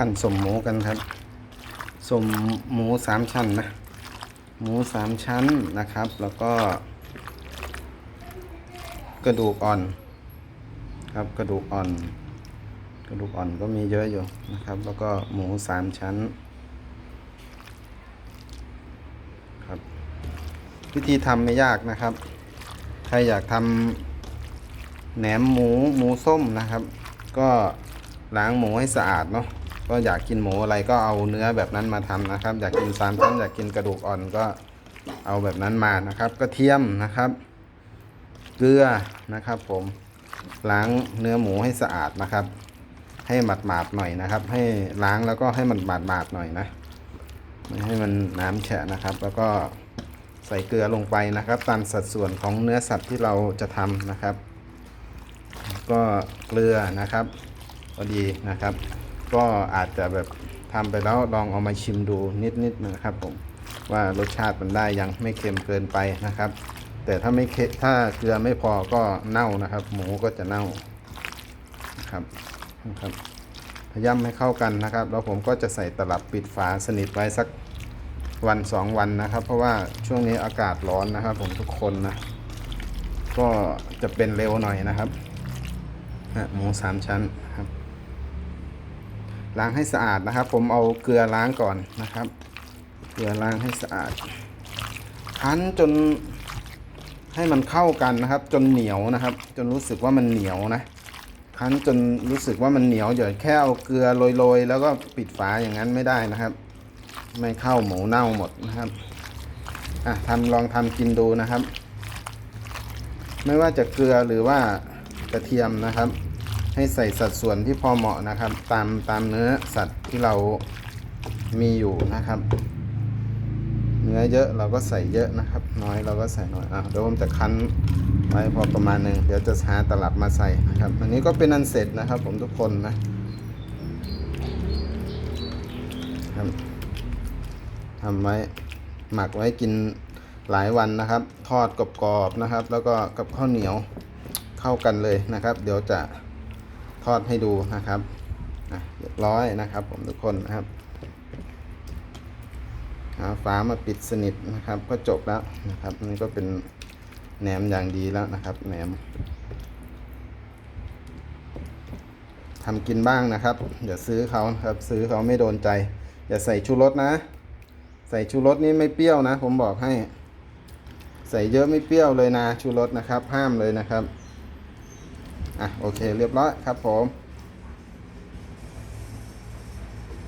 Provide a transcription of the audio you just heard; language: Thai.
ขั้นสมหมูกันครับสมหมูสามชั้นนะ หมูสามชั้นนะครับ แล้วก็ กระดูกอ่อน ครับกระดูกอ่อน กระดูกอ่อนก็มีเยอะอยู่นะครับ แล้วก็หมูสามชั้นครับวิธีทำไม่ยากนะครับ ใครอยากทำแหนมหมูหมูส้มนะครับ ก็ล้างหมูให้สะอาดเนาะ ก็อยากกินหมูอะไรก็เอาเนื้อแบบนั้นมาทำนะครับ อยากกินสามชั้นอยากกินกระดูกอ่อนก็เอาแบบนั้นมานะครับ กระเทียมนะครับ เกลือนะครับ ผมล้างเนื้อหมูให้สะอาดนะครับ ให้หมาดๆหน่อยนะครับ ให้ล้างแล้วก็ให้มันหมาดๆหน่อยนะไม่ให้มันน้ำแฉะนะครับ แล้วก็ใส่เกลือลงไปนะครับ ตามสัดส่วนของเนื้อสัตว์ที่เราจะทำนะครับ ก็เกลือนะครับพอดีนะครับ ก็อาจจะแบบทำไปแล้วลองเอามาชิมดูนิดๆนะครับผมว่ารสชาติมันได้ยังไม่เค็มเกินไปนะครับ แต่ถ้าไม่เค็มถ้าเกลือไม่พอก็เน่านะครับ หมูก็จะเน่านะครับนะครับพยายามให้เข้ากันนะครับ แล้วผมก็จะใส่ตลับปิดฝาสนิทไว้สักวันสองวันนะครับ เพราะว่าช่วงนี้อากาศร้อนนะครับ ผมทุกคนนะก็จะเป็นเร็วหน่อยนะครับหมูสามชั้นครับ ล้างให้สะอาดนะครับ ผมเอาเกลือล้างก่อนนะครับ เกลือล้างให้สะอาดคั้นจนให้มันเข้ากันนะครับ จนเหนียวนะครับ จนรู้สึกว่ามันเหนียวนะคั้นจนรู้สึกว่ามันเหนียวอย่าแค่เอาเกลือโรยๆแล้วก็ปิดฝาอย่างนั้นไม่ได้นะครับ ไม่เข้าหมูเน่าหมดนะครับอะทำลองทำกินดูนะครับ ไม่ว่าจะเกลือหรือว่ากระเทียมนะครับ ให้ใส่สัดส่วนที่พอเหมาะนะครับ ตามตามเนื้อสัตว์ที่เรามีอยู่นะครับ เนื้อเยอะเราก็ใส่เยอะนะครับ น้อยเราก็ใส่น้อยอะเดี๋ยวผมจะคั้นไว้พอประมาณหนึ่งเดี๋ยวจะหาตลับมาใส่นะครับ อันนี้ก็เป็นอันเสร็จนะครับ ผมทุกคนนะครับทำไว้หมักไว้กินหลายวันนะครับ ทอดกรอบๆนะครับ แล้วก็กับข้าวเหนียวเข้ากันเลยนะครับ เดี๋ยวจะ อดให้ดูนะครับอะเรียบร้อยนะครับ ผมทุกคนนะครับหาฝามาปิดสนิทนะครับ ก็จบแล้วนะครับนี่ก็เป็นแหนมอย่างดีแล้วนะครับแหนมทำกินบ้างนะครับอย่าซื้อเขาครับ ซื้อเขาไม่โดนใจ อย่าใส่ชูรสนะ ใส่ชูรสนี่ไม่เปรี้ยวนะ ผมบอกให้ ใส่เยอะไม่เปรี้ยวเลยนะชูรสนะครับ ห้ามเลยนะครับ อะโอเคเรียบร้อยครับผม